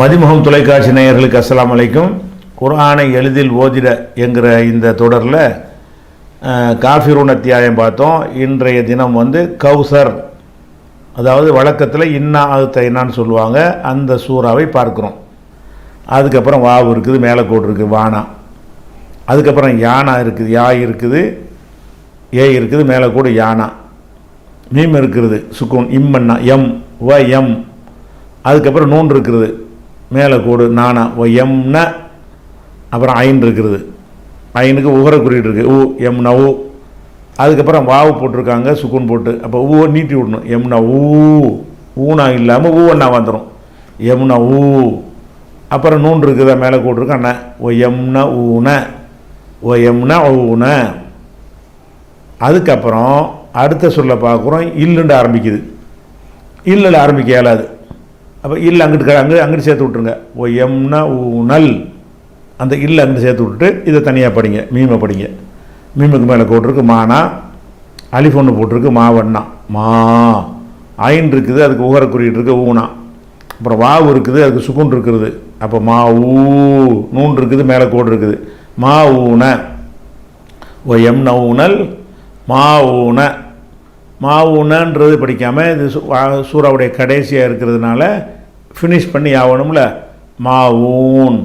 மதிமுகம் தொலைக்காட்சி நேயர்களுக்கு அஸ்லாம் அலைக்கும். குரானை எளிதில் ஓதிட என்கிற இந்த தொடரில் காஃபிரூன் அத்தியாயம் பார்த்தோம். இன்றைய தினம் வந்து கௌசர். அதாவது வழக்கத்தில் இன்னா அது என்னான்னு சொல்லுவாங்க. அந்த சூறாவை பார்க்குறோம். அதுக்கப்புறம் வாவு இருக்குது மேலக்கோடு இருக்குது வானா. அதுக்கப்புறம் யானா இருக்குது யா இருக்குது ஏ இருக்குது மேலக்கோடு யானா. மீம் இருக்கிறது சுக்குன் இம்மன்னா எம் வ எம். அதுக்கப்புறம் நூன் இருக்கிறது மேலே கோடு நானா ஓ எம்ன அப்புறம் ஐன் இருக்கிறது ஐனுக்கு உகர குறியீடு இருக்குது ஊ எம்னா ஊ அதுக்கப்புறம் வாவு போட்டிருக்காங்க சுக்குன் போட்டு. அப்போ ஊவை நீட்டி விடணும். எம்னா ஊ ஊனா இல்லாமல் ஊவண்ணா வந்துடும் எம்னா ஊ அப்புறம் நூன் இருக்குதா? மேலே கோடு அண்ணா ஓ எம்னா ஊன ஓ எம்னா ஊன அதுக்கப்புறம் அடுத்த சொல்ல பார்க்குறோம் இல்லுண்டு ஆரம்பிக்குது. இல்லில் ஆரம்பிக்க இயலாது. அப்போ இல் அங்கிட்டு அங்கே அங்கிட்டு சேர்த்து விட்ருங்க ஓ எம்னா ஊனல் அந்த இல் அங்கிட்டு சேர்த்து விட்டுட்டு இதை தனியாக படிங்க மீமை படிங்க. மீமுக்கு மேலே போட்டிருக்கு மானா. அலிஃப் ஒன்று போட்டிருக்கு மாவண்ணா மா. ஐன் இருக்குது அதுக்கு உகர குறியீட்டு இருக்குது ஊனா. அப்புறம் வாவு இருக்குது அதுக்கு சுக்குன் இருக்குது. அப்போ மா ஊ. நூன் இருக்குது மேலே கோடு இருக்குது. மா ஊன. ஓ எம் நவுனல் மா ஊன. மாவு உணன்றது படிக்காமல் இது சூறாவுடைய கடைசியாக இருக்கிறதுனால ஃபினிஷ் பண்ணி ஆகணும்ல. மாவூன்.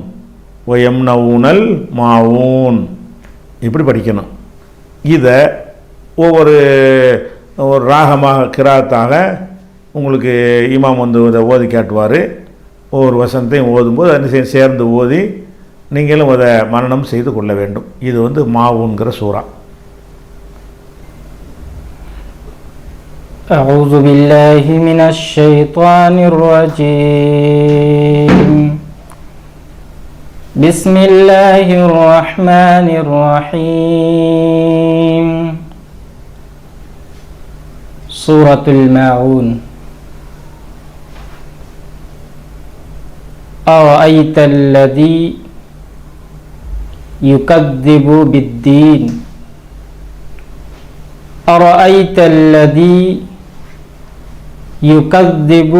ஒயம் ஓ நவுனல் மா ஊன் இப்படி படிக்கணும். இதை ஒவ்வொரு ஒரு ராகமாக கிராத்தாக உங்களுக்கு இமாம் வந்து இதை ஓதி காட்டுவார். ஒவ்வொரு வசனத்தையும் ஓதும்போது அதை சேர்ந்து ஓதி நீங்களும் அதை மனனம் செய்து கொள்ள வேண்டும். இது வந்து மாவுங்கிற சூறா. أعوذ بالله من الشيطان الرجيم. بسم الله الرحمن الرحيم. سورة الماعون. أرأيت الذي يكذب بالدين؟ أرأيت الذي يكذب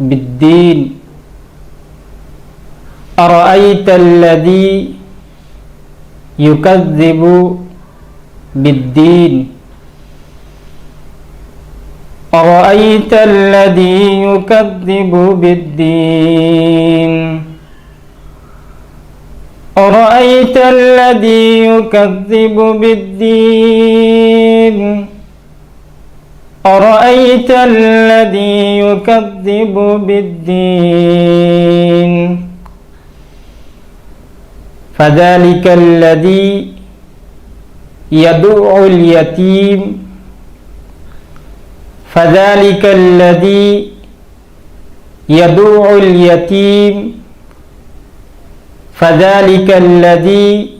بالدين. أرأيت الذي يكذب بالدين؟ أرأيت الذي يكذب بالدين؟ أرأيت الذي يكذب بالدين؟ أرأيت الذي يكذب بالدين؟ فذلك الذي يدعو اليتيم. فذلك الذي يدعو اليتيم. فذلك الذي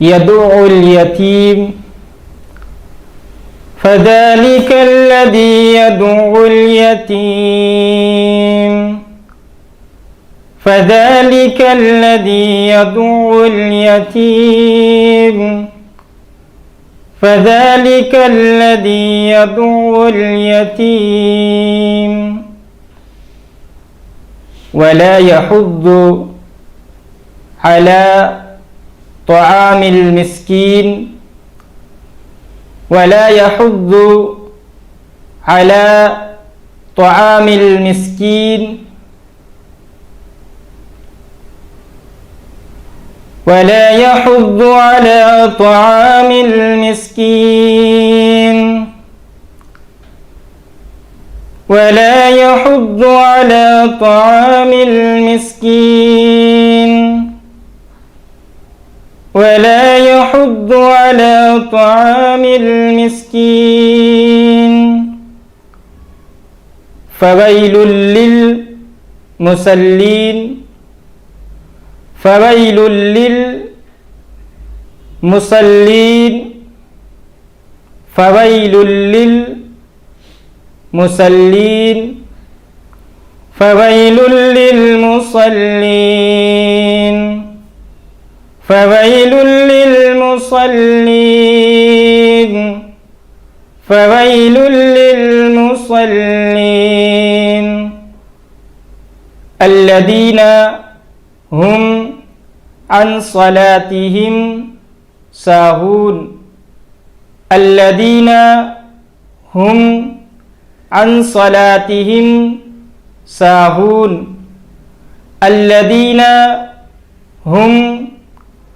يدعو اليتيم. فذلك الذي يدعو اليتيم. فذلك الذي يدعو اليتيم. فذلك الذي يدعو اليتيم. ولا يحض على طعام المسكين ولا يحض على طعام المسكين. ولا يحض على طعام المسكين. ولا يحض على طعام المسكين. ولا يحض على طعام المسكين. فويل للمسلين فويل للمصلين. فويل للمصلين. فويل للمصلين. فويل للمصلين. فويل للمصلين. الذين هم عن صلاتهم ساهون. الذين هم عن صلاتهم ساهون. الذين هم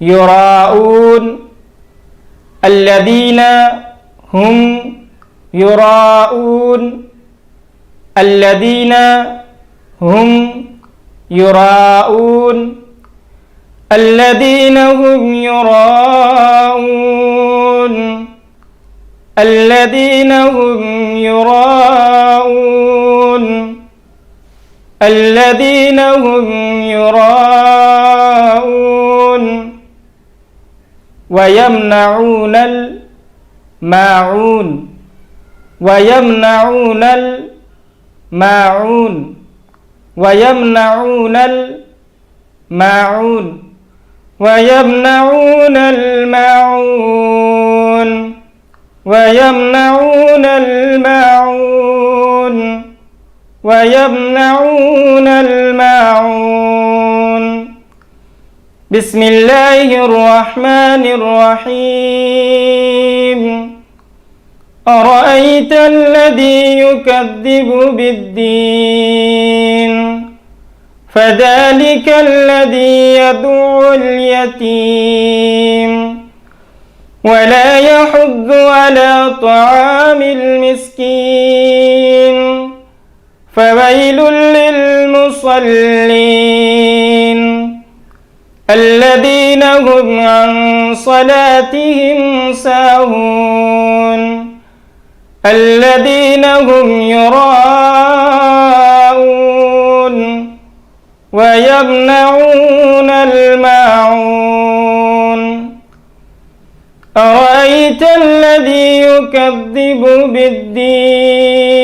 يراءون الذين هم يراءون الذين هم يراءون الذين هم يراءون الذين هم يراءون الذين هم يراءون ويمنعون الماعون. ويمنعون الماعون. ويمنعون الماعون. ويمنعون الماعون. ويمنعون الماعون. ويمنعون الماعون. بسم الله الرحمن الرحيم. أرأيت الذي يكذب بالدين؟ فذلك الذي يدعو اليتيم. ولا يحض على طعام المسكين. فويل للمصلين. الذين هم عن صلاتهم ساهون. الذين هم يراءون ويمنعون الماعون. أرأيت الذي يكذب بالدين؟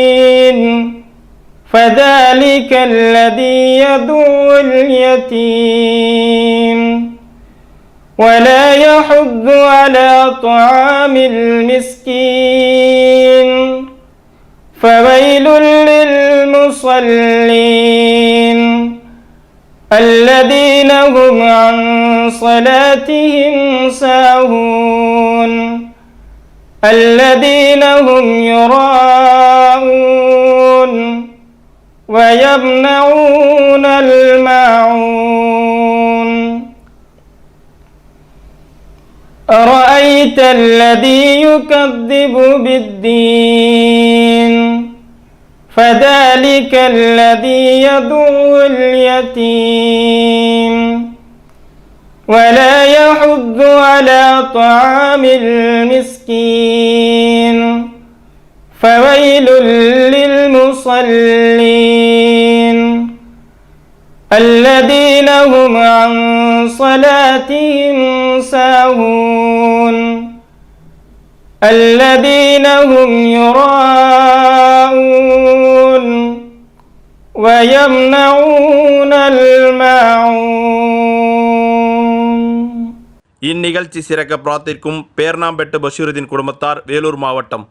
فذلك الذي يدعو اليتيم ولا يحض على طعام المسكين فويل للمصلين الذين هم عن صلاتهم ساهون الذين هم يراءون ويمنعون الماعون. أرأيت الذي يكذب بالدين؟ فذلك الذي يدعو اليتيم. ولا يحض على طعام المسكين. فويل للمصلين. الذين هم عن صلاتهم ساهون الذين هم يراءون ويمنعون الماعون இந்நிகழ்ச்சி சிறக்க பிரார்த்திக்கும் பேர்ணாம்பெட்டு பஷீருதீன் குடும்பத்தார் வேலூர் மாவட்டம்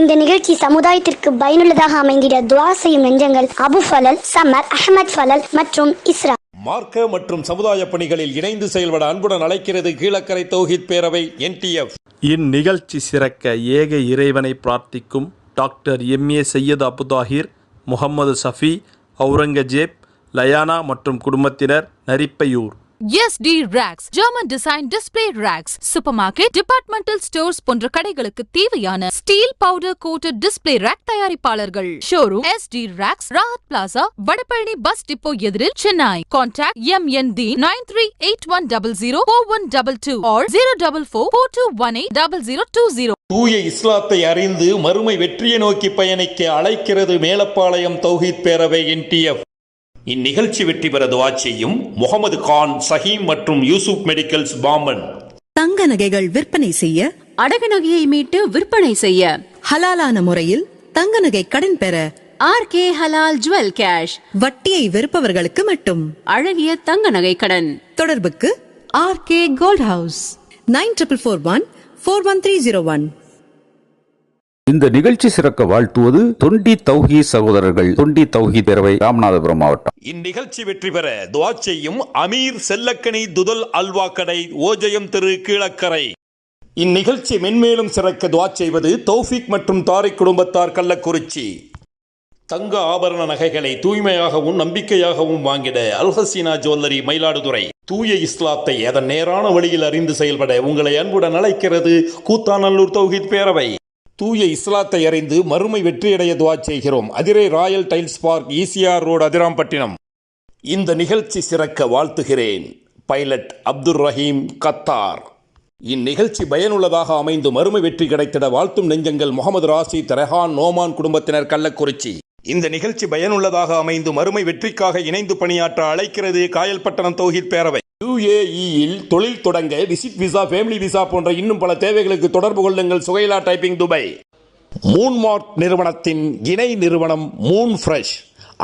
இந்த நிகழ்ச்சி சமுதாயத்திற்கு பயனுள்ளதாக அமைந்திட துவா செய்யும் நெஞ்சங்கள் அபு ஃபலல் சமர் அஹமத் ஃபலல் மற்றும் இஸ்ரா. மார்க்க மற்றும் சமுதாய பணிகளில் இணைந்து செயல்பட அன்புடன் அழைக்கிறது கீழக்கரை தௌஹித் பேரவை என்டிஎஃப் இந்நிகழ்ச்சி சிறக்க ஏக இறைவனை பிரார்த்திக்கும் doctor M A Syed Abuthahir Mohammed Safi Aurangzeb Layana மற்றும் குடும்பத்தினர் Naripaiyur. S T racks German design display racks super market departmental stores போன்ற கடைகளுக்கு தேவையான steel powder coated display rack தயாரிப்பாளர்கள். Showroom S T racks Rahat plaza Vadapalani bus depot எதிரில் Chennai contact M N the nine three eight one double zero four one double two or zero double four four two one eight double zero two zero தூய இஸ்லாத்தை அறிந்து மறுமை வெற்றியை நோக்கி பயணிக்க அழைக்கிறது மேலப்பாளையம் தௌஹித் பேரவை என்டிஎஃப் இந்நிகழ்ச்சி வெற்றி பெற துவா செய்யும் முகமது கான் சஹீம் மற்றும் யூசுப் மெடிக்கல்ஸ் பாம்பன். தங்க நகைகள் விற்பனை செய்ய அடகு நகையை மீட்டு விற்பனை செய்ய. ஹலாலான முறையில் தங்க நகை கடன் பெற. R K Halal jewel cash. வட்டியை வெறுப்பவர்களுக்கு மட்டும். அழகிய தங்க நகை கடன். தொடர்புக்கு R K gold house. Nine triple four one four one three zero one. இந்த நிகழ்ச்சி சிறக்க வாழ்த்துவது தொண்டி தௌஹி சகோதரர்கள் தொண்டி தௌஹி பேரவை ராமநாதபுரம் மாவட்டம். இந்நிகழ்ச்சி வெற்றி பெற துவா செய்யும் அமீர் செல்லக்கனி துதல் அல்வா கடை ஓஜயம் திரு கீழக்கரை. இந்நிகழ்ச்சி மென்மேலும் சிறக்க துவா செய்வது தௌஃபிக் மற்றும் தாரிக் குடும்பத்தார் கள்ளக்குறிச்சி. தங்க ஆபரண நகைகளை தூய்மையாகவும் நம்பிக்கையாகவும் வாங்கிட அல்ஹசீனா ஜுவல்லரி மயிலாடுதுறை. தூய இஸ்லாத்தை அதன் நேரான வழியில் அறிந்து செயல்பட உங்களை அன்புடன் அழைக்கிறது கூத்தாநல்லூர் தௌஹித் பேரவை. தூய இஸ்லாத்தை அறிந்து மறுமை வெற்றியடைய துவா செய்கிறோம். Adirai royal tiles park ECR road Adirampattinam. இந்த நிகழ்ச்சி சிறக்க வாழ்த்துகிறேன். Pilot Abdul Rahim Qatar. இந்நிகழ்ச்சி பயனுள்ளதாக அமைந்து மறுமை வெற்றி கிடைத்திட வாழ்த்தும் நெஞ்சங்கள் முகமது ராசி ரெஹான் நோமான் குடும்பத்தினர் கள்ளக்குறிச்சி. இந்த நிகழ்ச்சி பயனுள்ளதாக அமைந்து மறுமை வெற்றிக்காக இணைந்து பணியாற்ற அழைக்கிறது காயல்பட்டணம் தௌஹித் பேரவை. யுஏஇயில் தொழில் தொடங்க விசிட் விசா ஃபேமிலி விசா போன்ற இன்னும் பல தேவைகளுக்கு தொடர்பு கொள்ளுங்கள். சுகைலா டைப்பிங் துபாய். மூன்மார்ட் நிறுவனத்தின் இணை நிறுவனம் மூன் ஃப்ரெஷ்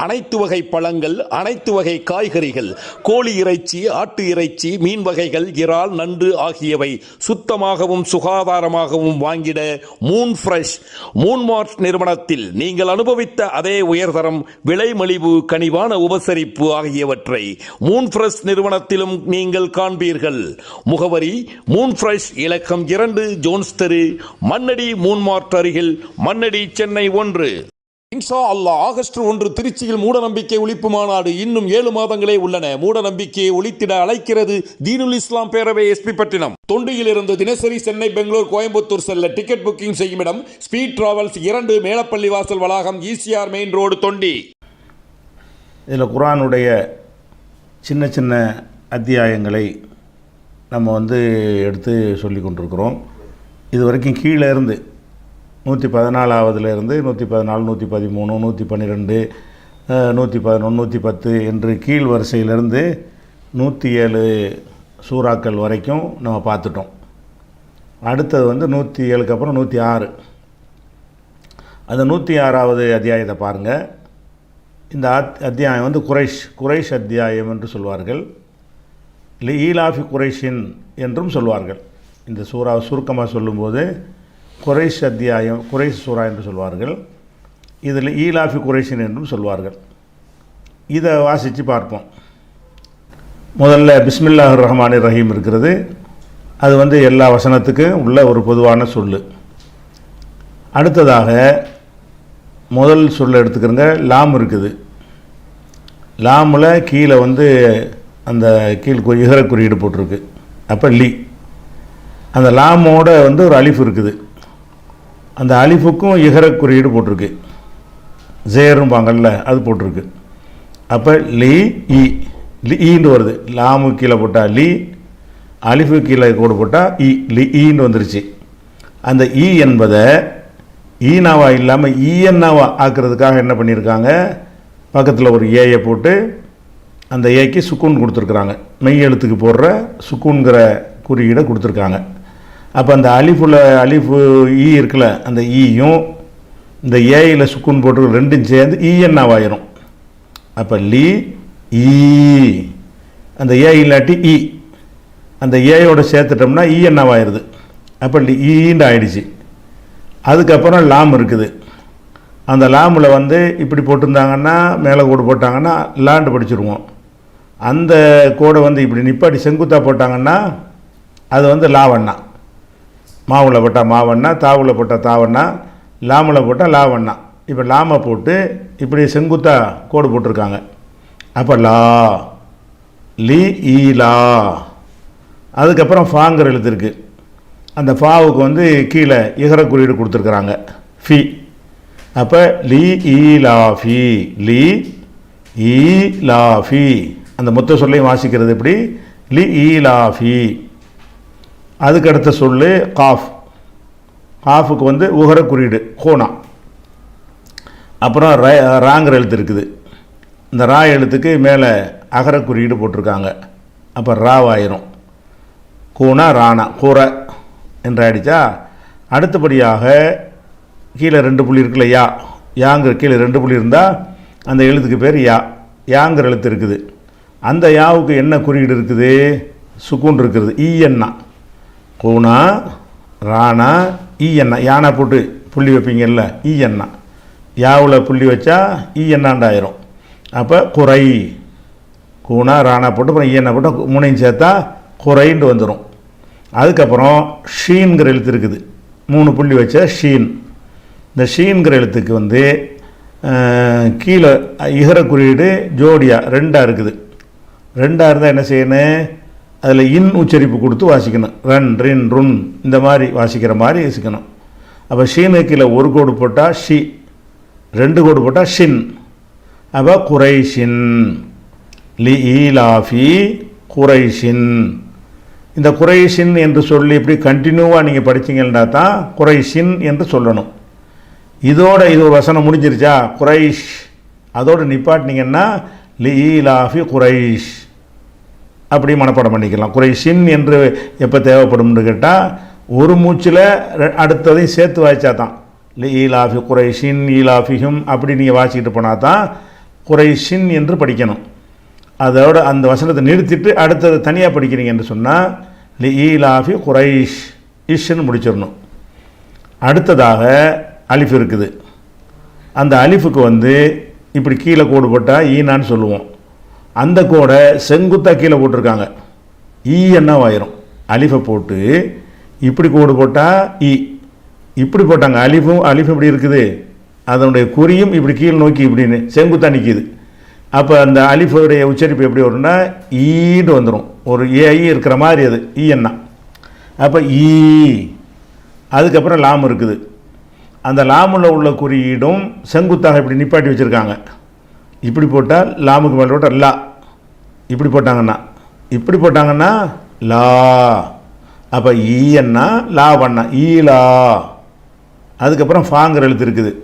அனைத்து வகை பழங்கள் அனைத்து வகை காய்கறிகள் கோழி இறைச்சி ஆட்டு இறைச்சி மீன் வகைகள் இறால் நண்டு ஆகியவை சுத்தமாகவும் சுகாதாரமாகவும் வாங்கிட மூன் ஃப்ரெஷ் மூன்மார்ட் நிறுவனத்தில் நீங்கள் அனுபவித்த அதே உயர்தரம் விலை மலிவு கனிவான உபசரிப்பு ஆகியவற்றை மூன் ஃப்ரெஷ் நிறுவனத்திலும் நீங்கள் காண்பீர்கள். முகவரி மூன் ஃப்ரெஷ் இலக்கம் இரண்டு ஜோன்ஸ் தெரு மண்ணடி மூன்மார்ட் அருகில் மண்ணடி சென்னை ஒன்று. இன்ஷா அல்லாஹ் ஆகஸ்ட் ஒன்று திருச்சியில் மூடநம்பிக்கை ஒழிப்பு மாநாடு இன்னும் ஏழு மாதங்களே உள்ளன. மூடநம்பிக்கையை ஒழித்திட அழைக்கிறது தீனுல் இஸ்லாம் பேரவை எஸ்பி பட்டினம். தொண்டியில் இருந்து தினசரி சென்னை பெங்களூர் கோயம்புத்தூர் செல்ல டிக்கெட் புக்கிங் செய்யும் இடம் ஸ்பீட் டிராவல்ஸ் இரண்டு மேலப்பள்ளி வாசல் வளாகம் ஈசிஆர் மெயின் ரோடு தொண்டி. இதில் குரானுடைய சின்ன சின்ன அத்தியாயங்களை நம்ம வந்து எடுத்து சொல்லி கொண்டிருக்கிறோம். இது வரைக்கும் கீழே இருந்து நூற்றி பதினாலாவதுலேருந்து நூற்றி பதினாலு நூற்றி பதிமூணு நூற்றி பன்னிரெண்டு நூற்றி பதினொன்று நூற்றி பத்து என்று கீழ் வரிசையிலேருந்து நூற்றி ஏழு சூறாக்கள் வரைக்கும் நம்ம பார்த்துட்டோம். அடுத்தது வந்து நூற்றி ஏழுக்கு அப்புறம் நூற்றி ஆறு. அந்த நூற்றி ஆறாவது அத்தியாயத்தை பாருங்கள் இந்த அத் அத்தியாயம் வந்து குறைஷ் குறைஷ் அத்தியாயம் என்று சொல்வார்கள். இல்லை ஈலாஃபி குறைஷின் என்றும் சொல்வார்கள். இந்த சூறா சுருக்கமாக சொல்லும்போது குறைஷ் அத்தியாயம் குறைஷ் சூரா என்று சொல்வார்கள். இதில் ஈலாஃபி குறைஷின் என்றும் சொல்வார்கள். இதை வாசித்து பார்ப்போம். முதல்ல பிஸ்மில்லாஹ் ரஹ்மான் ரஹீம் இருக்கிறது. அது வந்து எல்லா வசனத்துக்கும் உள்ள ஒரு பொதுவான சொல்லு. அடுத்ததாக முதல் சொல்ல எடுத்துக்கிறங்க லாம் இருக்குது. லாமில் கீழே வந்து அந்த கீழ் இகர குறியீடு போட்டிருக்கு. அப்போ லி. அந்த லாமோட வந்து ஒரு அலிஃப் இருக்குது. அந்த அலிஃபுக்கும் இகர குறியீடு போட்டிருக்கு ஜேரும்பாங்கல்ல அது போட்டிருக்கு. அப்போ லி இ. லி ஈன்னு வருது. லாமு கீழே போட்டால் லி அலிஃபு கீழே கோடு போட்டால் இ. லி ஈன்னு வந்துருச்சு. அந்த இ என்பதை ஈனாவா இல்லாமல் ஈஎன்னாவா ஆக்கிறதுக்காக என்ன பண்ணியிருக்காங்க? பக்கத்தில் ஒரு ஏயை போட்டு அந்த ஏக்கு சுக்கூன் கொடுத்துருக்குறாங்க. மெய் எழுத்துக்கு போடுற சுக்கூன்கிற குறியீடை கொடுத்துருக்காங்க. அப்போ அந்த அலிஃபுல அலிஃபு ஈ இருக்குல்ல அந்த ஈயும் இந்த ஏயில் சுக்குன் போட்டு ரெண்டும் சேர்ந்து ஈஎன்னாவாயிரும் அப்போ லி ஈ. அந்த ஏ இல்லாட்டி இ. அந்த ஏயோட சேர்த்துட்டோம்னா ஈஎன்னாவாயிருது அப்போ லி ஈன்னு ஆயிடுச்சு. அதுக்கப்புறம் லாம் இருக்குது. அந்த லாமில் வந்து இப்படி போட்டிருந்தாங்கன்னா மேலே கோடு போட்டாங்கன்னா லாண்டு படிச்சிருவோம். அந்த கோடை வந்து இப்படி நிப்பாட்டி செங்குத்தாக போட்டாங்கன்னா அது வந்து லாவண்ணா. மாவில் போட்டால் மாவண்ணா தாவில் போட்டால் தாவண்ணா லாமில் போட்டால் லாவண்ணா. இப்போ லாமை போட்டு இப்படி செங்குத்தாக கோடு போட்டிருக்காங்க. அப்போ லா லி ஈ லா. அதுக்கப்புறம் ஃபாங்கிற எழுத்து இருக்குது அந்த ஃபாவுக்கு வந்து கீழே இகர குறியீடு கொடுத்துருக்குறாங்க. ஃபி. அப்போ லி ஈ லா ஃபி. லி ஈ லா ஃபி. அந்த மொத்த சொல்லையும் வாசிக்கிறது எப்படி? லி ஈ லா அதுக்கடுத்த சொல்லு காஃப். காஃபுக்கு வந்து உகர குறியீடு கோனா. அப்புறம் ர ராங்கிற எழுத்து இருக்குது. இந்த ரா எழுத்துக்கு மேலே அகர குறியீடு போட்டிருக்காங்க. அப்போ ராவாயிரும் கூனா ராணா கூரை என்று ஆயிடுச்சா? அடுத்தபடியாக கீழே ரெண்டு புள்ளி இருக்குல்ல யா. யாங்கிற கீழே ரெண்டு புள்ளி இருந்தால் அந்த எழுத்துக்கு பேர் யா. யாங்கிற எழுத்து இருக்குது. அந்த யாவுக்கு என்ன குறியீடு இருக்குது? சுக்கூன் இருக்குது. ஈஎன்னா கூனா ராணா ஈ எண்ணா யானை போட்டு புள்ளி வைப்பீங்கல்ல ஈ எண்ணா யாவில் புள்ளி வச்சா ஈ எண்ணாண்டாயிரும் அப்போ குறை. கூனா ராணா போட்டு அப்புறம் ஈ எண்ணா போட்டு மூணையும் சேர்த்தா குறைன்ட்டு வந்துடும் அதுக்கப்புறம் ஷீன்கிற எழுத்து இருக்குது. மூணு புள்ளி வச்ச ஷீன். இந்த ஷீன்கிற எழுத்துக்கு வந்து கீழே இகர குறியீடு ஜோடியாக ரெண்டாக இருக்குது. ரெண்டாக இருந்தால் என்ன செய்யணும்? அதில் இன் உச்சரிப்பு கொடுத்து வாசிக்கணும். ரன் ரின் ருன் இந்த மாதிரி வாசிக்கிற மாதிரி வாசிக்கணும். அப்போ ஷீனுக்கில் ஒரு கோடு போட்டால் ஷி ரெண்டு கோடு போட்டால் ஷின். அப்போ குறைஷின் லி ஈலாஃபி குறைஷின் இந்த குறைஷின் என்று சொல்லி இப்படி கண்டினியூவாக நீங்கள் படிச்சீங்கன்னா தான் குறைஷின் என்று சொல்லணும். இதோட இது ஒரு வசனம் முடிஞ்சிருச்சா? குறைஷ் அதோடு நிப்பாட்டினீங்கன்னா லி ஈலாஃபி குறைஷ் அப்படி மனப்பாடம் பண்ணிக்கலாம். குறைஷின் என்று எப்போ தேவைப்படும்னு கேட்டால் ஒரு மூச்சில் அடுத்ததையும் சேர்த்து வாய்ச்சா தான். இல்லை ஈலாஃபி குறைஷின் ஈலாஃபிஹும் அப்படி நீங்கள் வாசிக்கிட்டு போனால் தான் குறைஷின் என்று படிக்கணும். அதோட அந்த வசனத்தை நிறுத்திட்டு அடுத்தது தனியாக படிக்கிறீங்க என்று சொன்னால் லி ஈலாஃபி குறைஷ் இஷ்ன்னு முடிச்சிடணும். அடுத்ததாக அலிஃப் இருக்குது. அந்த அலிஃபுக்கு வந்து இப்படி கீழே கோடு போட்டால் ஈனான்னு சொல்லுவோம். அந்த கோடை செங்குத்தா கீழே போட்டிருக்காங்க. ஈ என்னவாயிரும் அலிஃபை போட்டு இப்படி கோடு போட்டால் இ இப்படி போட்டாங்க. அலிஃபும் அலிஃப் இப்படி இருக்குது. அதனுடைய குறியும் இப்படி கீழ் நோக்கி இப்படின்னு செங்குத்தா நிற்கிது அப்போ அந்த அலிஃபுடைய உச்சரிப்பு எப்படி வரும்னா ஈன்னு வந்துடும் ஒரு ஏஐ இருக்கிற மாதிரி அது. ஈ என்ன? அப்போ ஈ. அதுக்கப்புறம் லாம் இருக்குது. அந்த லாமில் உள்ள குறியீடும் செங்குத்தாக இப்படி நிப்பாட்டி வச்சுருக்காங்க. இப்படி போட்டால் லாமுக்கு மேலே போட்டால் லா. இப்படி போட்டாங்கன்னா இப்படி போட்டாங்கன்னா லா. அப்போ ஈயன்னா லா பண்ணா ஈலா அதுக்கப்புறம் ஃபாங்கிற எழுத்து இருக்குது.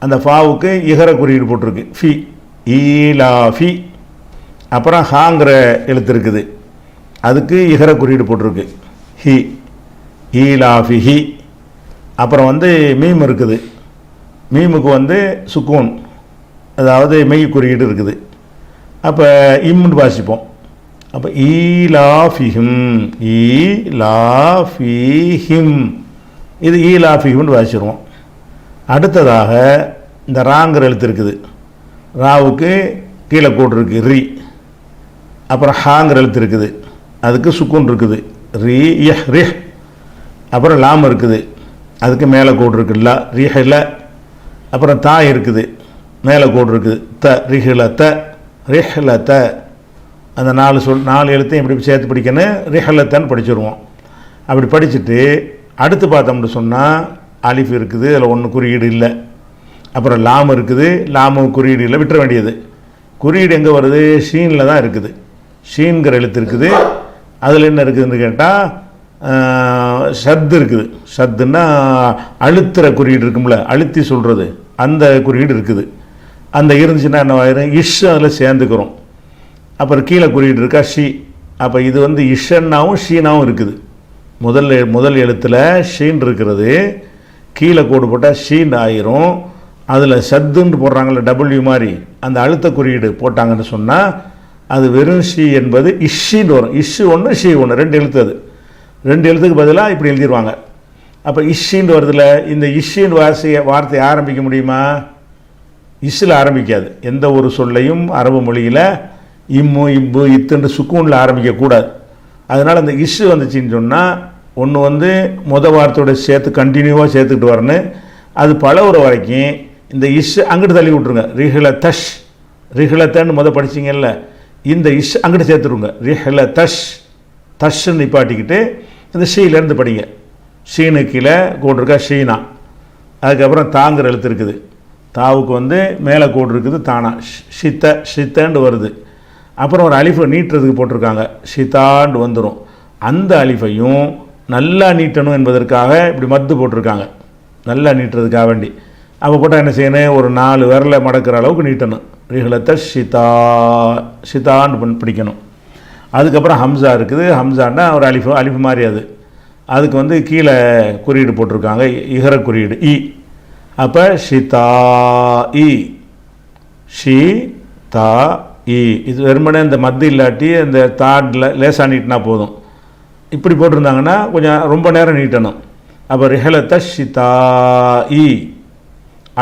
அந்த ஃபாவுக்கு இகர குறியீடு போட்டிருக்கு. ஃபி. ஈலா ஃபி. அப்புறம் ஹாங்கிற எழுத்து இருக்குது. அதுக்கு இகர குறியீடு போட்டிருக்கு. ஹி. ஈலாஃபி ஹி. அப்புறம் வந்து மீம் இருக்குது. மீமுக்கு வந்து சுக்கூன். அதாவது மெய் குறியீடு இருக்குது. அப்போ இம்னு வாசிப்போம். அப்போ ஈ லாஃபிஹிம் ஈ லாஃபிஹிம் இது ஈ லாஃபிஹிம்னு வாசிடுவோம் அடுத்ததாக இந்த ராங்கிற எழுத்து இருக்குது. ராவுக்கு கீழே கோடு இருக்குது ரி. அப்புறம் ஹாங்கிற எழுத்து இருக்குது. அதுக்கு சுக்குன் இருக்குது. ரி யஹ் ரிஹ். அப்புறம் லாம் இருக்குது. அதுக்கு மேலே கோடு இருக்குல்ல ரிஹில. அப்புறம் தா இருக்குது. மேலே கோடு இருக்குது த ரிஹில த. ரிஹலத்தை அந்த நாலு சொல் நாலு எழுத்தையும் இப்படி சேர்த்து படிக்கணும் ரிஹலத்தன்னு படிச்சிருவோம். அப்படி படிச்சுட்டு அடுத்து பார்த்தோம்னு சொன்னால் அலிஃப் இருக்குது அதில் ஒன்று குறியீடு இல்லை. அப்புறம் லாம் இருக்குது லாமும் குறியீடு இல்லை விட்டுற வேண்டியது. குறியீடு எங்கே வருது? ஷீனில் தான் இருக்குது. ஷீன்கிற எழுத்து இருக்குது. அதில் என்ன இருக்குதுன்னு கேட்டால் ஷத்து இருக்குது. ஷத்துன்னா அழுத்துற குறியீடு இருக்கும்ல அழுத்தி சொல்கிறது அந்த குறியீடு இருக்குது. அந்த இருந்துச்சுன்னா என்ன ஆயிரும்? இஷ் அதில் சேர்ந்துக்கிறோம். அப்புறம் கீழே குறியீடு இருக்கா ஷி. அப்போ இது வந்து இஷன்னாவும் ஷீனாவும் இருக்குது. முதல் முதல் எழுத்தில் ஷீன் இருக்கிறது. கீழே கோடு போட்டால் ஷீன் ஆயிரும். அதில் சத்துன்னு போடுறாங்கள டபுள்யூ மாதிரி. அந்த அழுத்த குறியீடு போட்டாங்கன்னு சொன்னால் அது வெறும் ஷி என்பது இஷ்ஷின்னு வரும். இஷ்ஷு ஒன்று ஷி ஒன்று ரெண்டு எழுத்து அது. ரெண்டு எழுத்துக்கு பதிலாக இப்படி எழுதிடுவாங்க அப்போ இஷ்ஷின்னு வருதுல இந்த இஷ்ஷின்னு வார்த்தையை வார்த்தையை ஆரம்பிக்க முடியுமா? இஸ்ஸில் ஆரம்பிக்காது. எந்த ஒரு சொல்லையும் அரபு மொழியில் இம்மு இப்பு இத்துன்னு சுக்கூனில் ஆரம்பிக்கக்கூடாது அதனால் அந்த இஸ்ஸு வந்துச்சுன்னு சொன்னால் ஒன்று வந்து முத வார்த்தையோட சேர்த்து கண்டினியூவாக சேர்த்துக்கிட்டு வரணும் அது பழகுற வரைக்கும் இந்த இஷ் அங்கிட்டு தள்ளி விட்ருங்க ரிஹில தஷ் ரிஹில தன்னு முத படிச்சிங்கல்ல இந்த இஷ் அங்கிட்டு சேர்த்துருங்க. ரிஹில தஷ் தஷ்ன்னு நிப்பாட்டிக்கிட்டு இந்த ஷீலேருந்து படிங்க. ஷீனு கீழே கூட்டிருக்கா ஷீனா. அதுக்கப்புறம் தாங்குற எழுத்து இருக்குது. தாவுக்கு வந்து மேலே கோடு இருக்குது தானா. ஷ்- ஷித்த ஷித்தன்னு வருது. அப்புறம் ஒரு அலிஃபை நீட்டுறதுக்கு போட்டிருக்காங்க. ஷிதாண்டு வந்துடும் அந்த அலிஃபையும் நல்லா நீட்டணும் என்பதற்காக இப்படி மத்து போட்டிருக்காங்க. நல்லா நீட்டுறதுக்காக வேண்டி. அப்போ போட்டால் என்ன செய்யணும்? ஒரு நாலு விரலை மடக்கிற அளவுக்கு நீட்டணும். ரிகலத்தை ஷிதா ஷிதான்னு பிடிக்கணும். அதுக்கப்புறம் ஹம்சா இருக்குது. ஹம்சான்னா ஒரு அலிஃபு அலிஃபு மாதிரி அது. அதுக்கு வந்து கீழே குறியீடு போட்டிருக்காங்க. இகர குறியீடு இ. அப்போ ஷிதா இ ஷி தா இ இது வெறுமனே இந்த மத்து இல்லாட்டி இந்த தாட்டில் லேசாக நீட்டினா போதும். இப்படி போட்டிருந்தாங்கன்னா கொஞ்சம் ரொம்ப நேரம் நீட்டணும். அப்போ ரிஹலத்த ஷிதா இ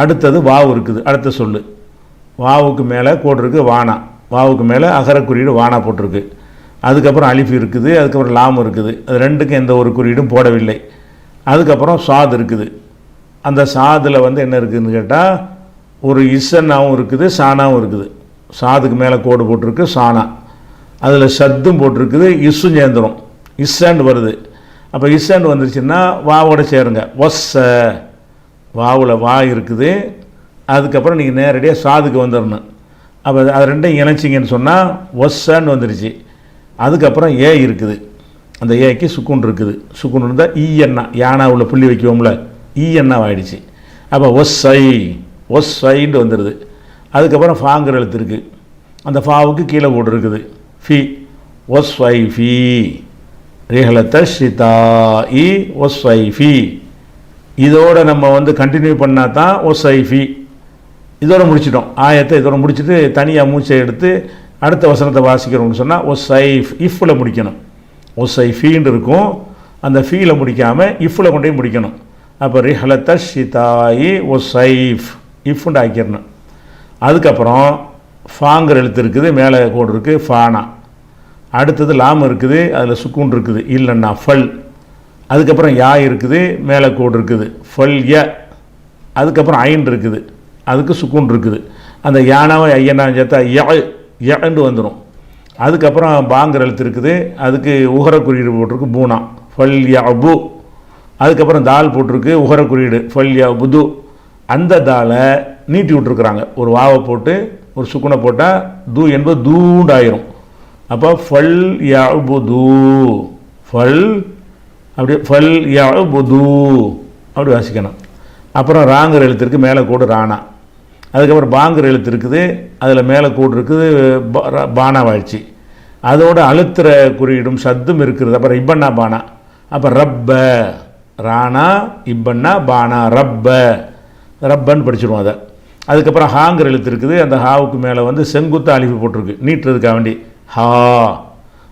அடுத்தது வாவு இருக்குது. அடுத்த சொல்லு. வாவுக்கு மேலே கோடு இருக்குது வானா. வாவுக்கு மேலே அகர குறியீடு வானா போட்டிருக்கு. அதுக்கப்புறம் அலிஃப் இருக்குது அதுக்கப்புறம் லாம் இருக்குது. அது ரெண்டுக்கும் எந்த ஒரு குறியீடும் போடவில்லை. அதுக்கப்புறம் சாத் இருக்குது. அந்த சாதில் வந்து என்ன இருக்குதுன்னு கேட்டால் ஒரு இசன்னாவும் இருக்குது சாணாவும் இருக்குது. சாதுக்கு மேலே கோடு போட்டிருக்கு சானா. அதில் சத்தும் போட்டிருக்குது இஸ்ஸும் சேர்ந்துடும் இஸ்ஸாண்டு வருது. அப்போ இஸ்ஸாண்டு வந்துருச்சுன்னா வாவோட சேருங்க. ஒஸ்ஸ வாவில் வா இருக்குது. அதுக்கப்புறம் நீங்கள் நேரடியாக சாதுக்கு வந்துடணும் அப்போ அது ரெண்டும் இணைச்சிங்கன்னு சொன்னால் ஒஸ்ஸான்னு வந்துருச்சு. அதுக்கப்புறம் ஏ இருக்குது. அந்த ஏக்கு சுக்குன் இருக்குது. சுக்குன் இருந்தால் ஈ எண்ணா. யானா உள்ள புள்ளி வைக்குவோம்ல. E ஈ எண்ணா ஆயிடுச்சு அப்போ ஒஸ்ஸை ஒஸ்ஸைன்னு வந்துடுது அதுக்கப்புறம் ஃபாங்கிற எழுத்து இருக்குது அந்த ஃபாவுக்கு கீழே போட்டு இருக்குது. ஃபி. ஒஸ்வை ஃபி. ரிஹலத்த ஷிதா இ. ஒஸ்வை ஃபி. இதோட நம்ம வந்து கண்டினியூ பண்ணால் தான் ஒஸ்ஐஃபி இதோட முடிச்சிட்டோம். ஆயத்தை இதோட முடிச்சுட்டு தனியாக மூச்சை எடுத்து அடுத்த வசனத்தை வாசிக்கிறோம்னு சொன்னால் ஒஸ்ஐஃப் இஃப்பில் முடிக்கணும். ஒஸ்ஐஃபின்னு இருக்கும். அந்த ஃபீல முடிக்காமல் இஃப்பில் கொண்டே முடிக்கணும். அப்போ ரிஹலத்த ஷிதாயி ஒஸ்ஐஃப் இஃப்னு ஆக்கிடணும். அதுக்கப்புறம் ஃபாங்கிற எழுத்து இருக்குது மேலே கோடு இருக்குது ஃபானா. அடுத்தது லாம் இருக்குது அதில் சுக்கூன் இருக்குது இல்லைன்னா ஃபல். அதுக்கப்புறம் யா இருக்குது மேலே கோடு இருக்குது ஃபல் ய. அதுக்கப்புறம் ஐன் இருக்குது அதுக்கு சுக்கூன் இருக்குது. அந்த யானாவை ஐயனா சேர்த்தா ய யண்டு வந்துடும் அதுக்கப்புறம் பாங்கிற எழுத்து இருக்குது அதுக்கு உகர குறியீடு போட்டிருக்கு பூனா ஃபல் யா பூ அதுக்கப்புறம் தால் போட்டிருக்கு உகர குறியீடு ஃபல் யா புது. அந்த தாலை நீட்டி விட்ருக்குறாங்க ஒரு வாவை போட்டு ஒரு சுக்குனை போட்டால் தூ என்பது தூண்டாயிரும். அப்போ ஃபல் யா புது ஃபல் அப்படி ஃபல் யா புது அப்படி வாசிக்கணும். அப்புறம் ராங்கிற எழுத்து மேலே கோடு ராணா. அதுக்கப்புறம் பாங்கிற எழுத்து இருக்குது அதில் மேலே கூடு இருக்குது ப- ர- பானா வாழ்ச்சி. அதோட அழுத்துற குறியீடும் சத்தும் இருக்கிறது. அப்புறம் ரிப்பண்ணா பானா. அப்போ ரப்ப. ராணா இப்பண்ணா பானா ரப்ப. ரப்பன்னு படிச்சிடுவோம் அதை. அதுக்கப்புறம் ஹாங்கிற எழுத்து இருக்குது. அந்த ஹாவுக்கு மேலே வந்து செங்குத்து அழிவு போட்டிருக்கு. நீட்டுறதுக்காக வேண்டி. ஹா.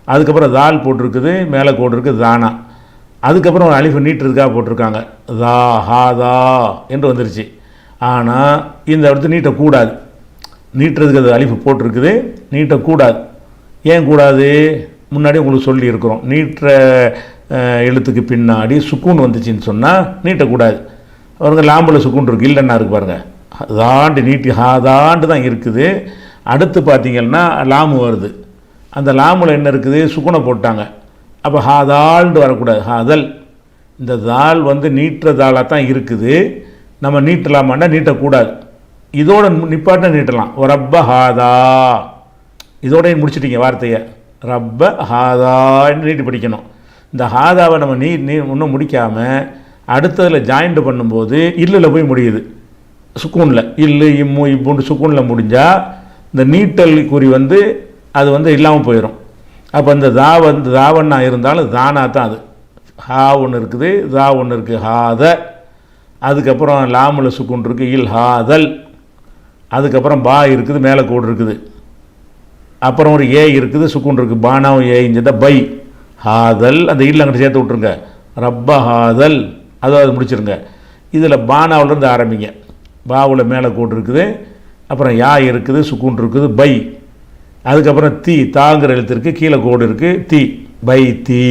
அதுக்கப்புறம் தால் போட்டிருக்குது. மேலே கோடு இருக்குது தானா. அதுக்கப்புறம் ஒரு அலிஃபு நீட்டுறதுக்காக போட்டிருக்காங்க. தா ஹா தா என்று வந்துருச்சு. ஆனால் இந்த இடத்து நீட்டக்கூடாது. நீட்டுறதுக்கு அது அலிஃபு போட்டிருக்குது. நீட்டக்கூடாது. ஏன் கூடாது? முன்னாடி உங்களுக்கு சொல்லியிருக்கிறோம். நீட்டுற எழுத்துக்கு பின்னாடி சுக்கூன் வந்துச்சுன்னு சொன்னால் நீட்டக்கூடாது. அவருங்க லாம்பில் சுக்கூன் இருக்குது இல்லைன்னா இருக்கு பாருங்கள் அதாண்டு நீட்டி ஹாதாண்டு தான் இருக்குது. அடுத்து பார்த்தீங்கன்னா லாமு வருது. அந்த லாமில் என்ன இருக்குது? சுக்குனை போட்டாங்க. அப்போ ஹாதாள்னு வரக்கூடாது. ஹாதல். இந்த தால் வந்து நீட்டுற தாளாக தான் இருக்குது. நம்ம நீட்டலாமான்னா நீட்டக்கூடாது. இதோட நிப்பாட்ட நீட்டலாம். ரப்ப ஹாதா. இதோட முடிச்சிட்டீங்க வார்த்தையை. ரப்ப ஹாதான்னு நீட்டி படிக்கணும். இந்த ஹாதாவை நம்ம நீ நீ இன்னும் முடிக்காமல் அடுத்ததில் ஜாயிண்ட் பண்ணும்போது இல்லில் போய் முடியுது. சுக்கூனில். இல்லு இம்மு இப்புன்னு சுக்கூனில் முடிஞ்சால் இந்த நீட்டல் குறி வந்து அது வந்து இல்லாமல் போயிடும் அப்போ இந்த தா வந்து தாவண்ணா இருந்தாலும் தானா தான் அது. ஹா ஒன்று இருக்குது தா ஒன்று இருக்குது ஹாத. அதுக்கப்புறம் லாமில் சுக்குன் இருக்குது இல் ஹாதல். அதுக்கப்புறம் பா இருக்குது மேலே கோடு இருக்குது. அப்புறம் ஒரு ஏ இருக்குது சுக்குன் இருக்குது பானாவும் ஏ இஞ்சதா பை. ஹாதல் அந்த இல்ல அங்கிட்ட சேர்த்து விட்ருங்க ரப்ப ஹாதல் அதுவும் அது முடிச்சிருங்க. இதில் பானாவிலேருந்து ஆரம்பிங்க. பாவில் மேலே கோடு இருக்குது அப்புறம் யா இருக்குது சுக்குன் இருக்குது பை. அதுக்கப்புறம் தீ தாங்கிற எழுத்து இருக்குது கீழே கோடு இருக்குது தீ பை தீ.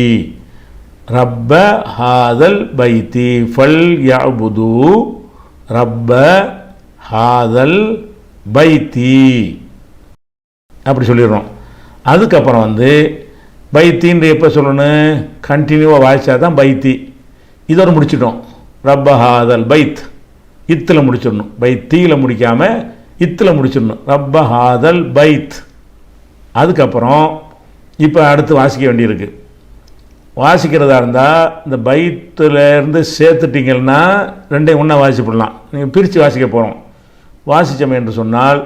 ரப்ப ஹாதல் பை தீ. ஃபல் யாபுது ரப்ப ஹாதல் பை தீ. அப்படி சொல்லிடுறோம். அதுக்கப்புறம் வந்து பைத்தின்னு எப்போ சொல்லணும்? கண்டினியூவாக வாய்ச்சா தான் பைத்தி. இதோட முடிச்சிட்டோம். ரப்பஹாதல் பைத். இத்தில் முடிச்சிடணும். பைத்தியில் முடிக்காமல் இத்தில் முடிச்சிடணும். ரப்ப ஹாதல் பைத். அதுக்கப்புறம் இப்போ அடுத்து வாசிக்க வேண்டியிருக்கு. வாசிக்கிறதா இருந்தால் இந்த பைத்துலேருந்து சேர்த்துட்டிங்கன்னா ரெண்டையும் ஒன்றா வாசிப்பிடலாம். நீங்கள் பிரித்து வாசிக்க போகிறோம் வாசித்தோம் என்று சொன்னால்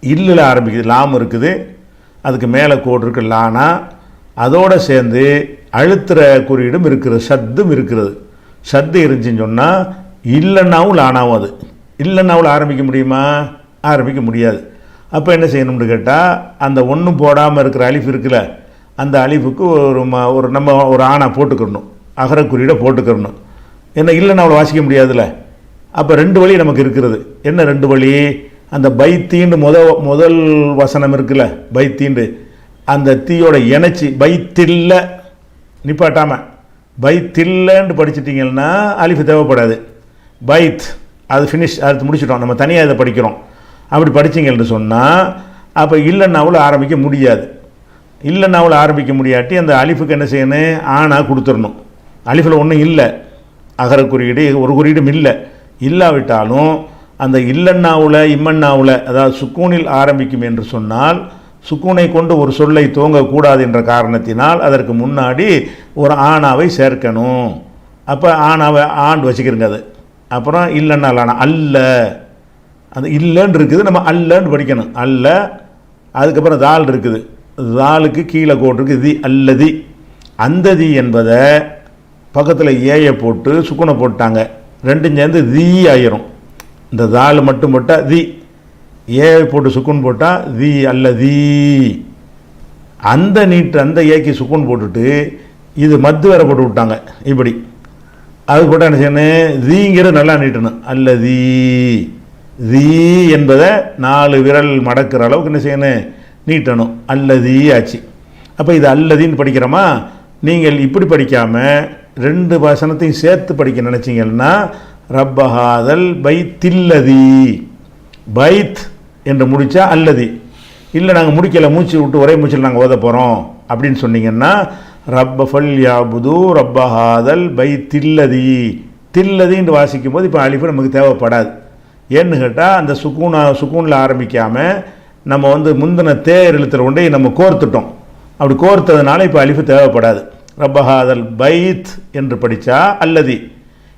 இல்லில் ஆரம்பிக்குது லாம் இருக்குது. அதுக்கு மேலே கோடு இருக்குது லானா. அதோடு சேர்ந்து அழுத்துற குறியீடும் இருக்கிறது சத்தும் இருக்கிறது சத்து இருந்துச்சுன்னு சொன்னால் இல்லைன்னாவும் லானாவும் அது. இல்லைன்னாவில் ஆரம்பிக்க முடியுமா? ஆரம்பிக்க முடியாது. அப்போ என்ன செய்யணும்னு கேட்டால் அந்த ஒன்றும் போடாமல் இருக்கிற அழிஃப் இருக்குல்ல அந்த அழிஃபுக்கு ஒரு ம ஒரு நம்ம ஒரு ஆணை போட்டுக்கிறணும். அகரக்குறியீடை போட்டுக்கிறணும். என்ன இல்லைன்னா அவ்வளோ வாசிக்க முடியாதுல்ல? அப்போ ரெண்டு வழி நமக்கு இருக்கிறது என்ன ரெண்டு வழி? அந்த பைத்தீண்டு முத முதல் வசனம் இருக்குல்ல பைத்தீண்டு அந்த தீயோட இணைச்சி பைத்தில்ல நிப்பாட்டாமல் பைத்தில்லன்னு படிச்சிட்டிங்கன்னா அலிஃபு தேவைப்படாது. பைத் அது ஃபினிஷ் அது முடிச்சிட்டோம். நம்ம தனியாக இதை படிக்கிறோம். அப்படி படிச்சிங்கன்னு சொன்னால் அப்போ இல்லைன்னாவில் ஆரம்பிக்க முடியாது. இல்லைன்னாவில் ஆரம்பிக்க முடியாட்டி அந்த அலிஃபுக்கு என்ன செய்யணும்? ஆனா கொடுத்துடணும். அலிஃபில் ஒன்றும் இல்லை. அகர குறியீடு ஒரு குறியீடும் இல்லை. இல்லாவிட்டாலும் அந்த இல்லன்னாவில் இம்மண்ணாவில் அதாவது சுக்கூனில் ஆரம்பிக்கும் என்று சொன்னால் சுக்கூனை கொண்டு ஒரு சொல்லை துவங்கக்கூடாது என்ற காரணத்தினால் அதற்கு முன்னாடி ஒரு ஆணாவை சேர்க்கணும். அப்போ ஆணாவை ஆண்டு வச்சுக்கிறங்க அது. அப்புறம் இல்லைன்னா ஆனா அல்ல. அந்த இல்லைன்னு இருக்குது நம்ம அல்லன்னு படிக்கணும். அல்ல அதுக்கப்புறம் தால் இருக்குது. தாலுக்கு கீழே கோட்டு இருக்குது. தி அல்லதி. அந்த தி என்பதை பக்கத்தில் ஏயை போட்டு சுக்குனை போட்டாங்க. ரெண்டும் சேர்ந்து தி ஆயிரும். இந்த தால் மட்டும் போட்டால் தி. ஏவை போட்டு சுக்குன் போட்டால் தி அல்ல தி. அந்த நீட்டு அந்த ஏக்கு சுக்குன் போட்டுட்டு இது மத்து வேற போட்டு விட்டாங்க. இப்படி. அது போட்டால் என்ன செய்யணும்? தீங்கிறது நல்லா நீட்டணும். அல்ல தீ. தீ என்பதை நாலு விரல் மடக்கிற அளவுக்கு என்ன செய்யணும்? நீட்டணும். அல்லதி ஆச்சு. அப்போ இது அல்லதின்னு படிக்கிறோமா? நீங்கள் இப்படி படிக்காமல் ரெண்டு வசனத்தையும் சேர்த்து படிக்க நினச்சிங்கன்னா ரப்பஹாதல் பைத்தில்லதி. பைத் என்று முடித்தா அல்லதி. இல்லை நாங்கள் முடிக்கலை மூச்சு விட்டு ஒரே மூச்சில் நாங்கள் ஓத போகிறோம் அப்படின்னு சொன்னீங்கன்னா ரப்ப ஃபல் யாபுது ரப்பஹாதல் பை தில்லதி தில்லதின்னு வாசிக்கும் போது இப்போ அழிப்பு நமக்கு தேவைப்படாது. ஏன்னு கேட்டால் அந்த சுக்கூனா சுக்கூனில் ஆரம்பிக்காமல் நம்ம வந்து முந்தின தேர் எழுத்துல கொண்டே நம்ம கோர்த்துட்டோம். அப்படி கோர்த்ததுனால இப்போ அழிப்பு தேவைப்படாது. ரப்பஹாதல் பைத் என்று படித்தா அல்லதி.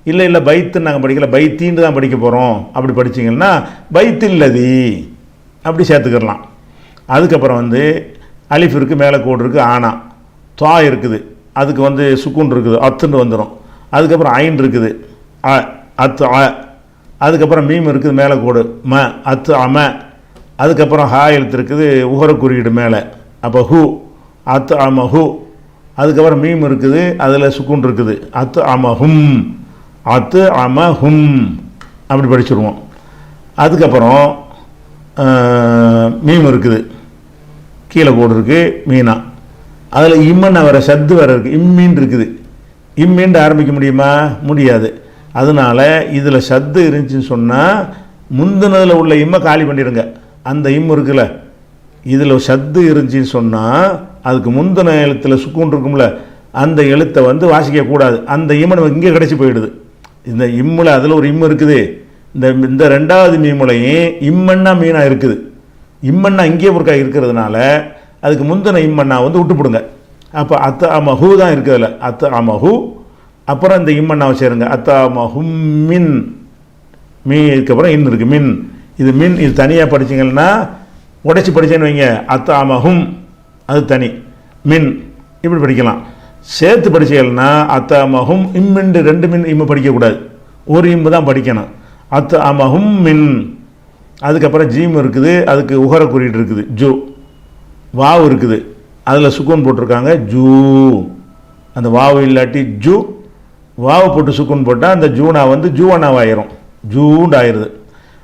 இல்லை இல்லை பைத்துன்னு நாங்கள் படிக்கல. பைத்தின்னு தான் படிக்க போகிறோம் அப்படி படிச்சிங்கன்னா பைத்தில்லதி அப்படி சேர்த்துக்கிடலாம் அதுக்கப்புறம் வந்து அலிஃப் இருக்குது மேலே கோடு இருக்குது ஆனா. துவா இருக்குது. அதுக்கு வந்து சுக்குன் இருக்குது அத்துன்னு வந்துடும் அதுக்கப்புறம் ஐன் இருக்குது அ அத்து அ. அதுக்கப்புறம் மீம் இருக்குது மேலே கோடு ம அத்து அம. அதுக்கப்புறம் ஹா எழுத்து இருக்குது உகர குறியீடு மேலே. அப்போ ஹூ அத்து அம ஹூ. அதுக்கப்புறம் மீம் இருக்குது அதில் சுக்குன் இருக்குது அத்து அம ஹும். அத்து அம ஹும் அப்படி படிச்சிருவோம். அதுக்கப்புறம் மீம் இருக்குது. கீழே கோடு இருக்குது மீனா. அதில் இம்மன் வர சத்து வர இருக்குது இம்மீன் இருக்குது. இம்மின்னு ஆரம்பிக்க முடியுமா? முடியாது. அதனால இதில் சத்து இருந்துச்சுன்னு சொன்னால் முந்தினதில் உள்ள இம்மை காலி பண்ணிடுங்க. அந்த இம் இருக்குல்ல. இதில் சத்து இருந்துச்சுன்னு சொன்னால் அதுக்கு முந்தின எழுத்தில் சுக்குன் இருக்கும்ல. அந்த எழுத்தை வந்து வாசிக்கக்கூடாது. அந்த இம்மை நமக்கு இங்கே கிடச்சி போயிடுது. இந்த இம்மில் அதில் ஒரு இம்மு இருக்குது. இந்த இந்த ரெண்டாவது மீமுலையும் இம்மண்ணா மீனாக இருக்குது. இம்மண்ணா இங்கே ஒருக்கா இருக்கிறதுனால அதுக்கு முந்தின இம்மண்ணா வந்து விட்டுப்பிடுங்க அப்போ அத்த அமஹூ தான் இருக்குதுல்ல அத்த அமஹு அப்புறம் இந்த இம்மண்ணாவை சேருங்க. அத்த அமஹும் மின். மீ இதுக்கப்புறம் இன் இருக்குது மின். இது மின் இது தனியாக படிச்சீங்கன்னா உடைச்சி படிச்சேன்னு வைங்க. அத்த அமஹும் அது தனி. மின். இப்படி படிக்கலாம். சேர்த்து படிச்சீங்கன்னா அத்த மகும் இம்மிண்டு ரெண்டு மின் இம்மு படிக்கக்கூடாது. ஒரு இம்மு தான் படிக்கணும். அத்த அமகும் மின். அதுக்கப்புறம் ஜீம் இருக்குது அதுக்கு உகர குறியீடு இருக்குது. ஜூ. வாவு இருக்குது. அதில் சுக்கூன் போட்டிருக்காங்க ஜூ. அந்த வாவு இல்லாட்டி ஜூ. வாவு போட்டு சுக்குன் போட்டால் அந்த ஜூனா வந்து ஜூவனாவாயிரும். ஜூண்டு ஆயிடுது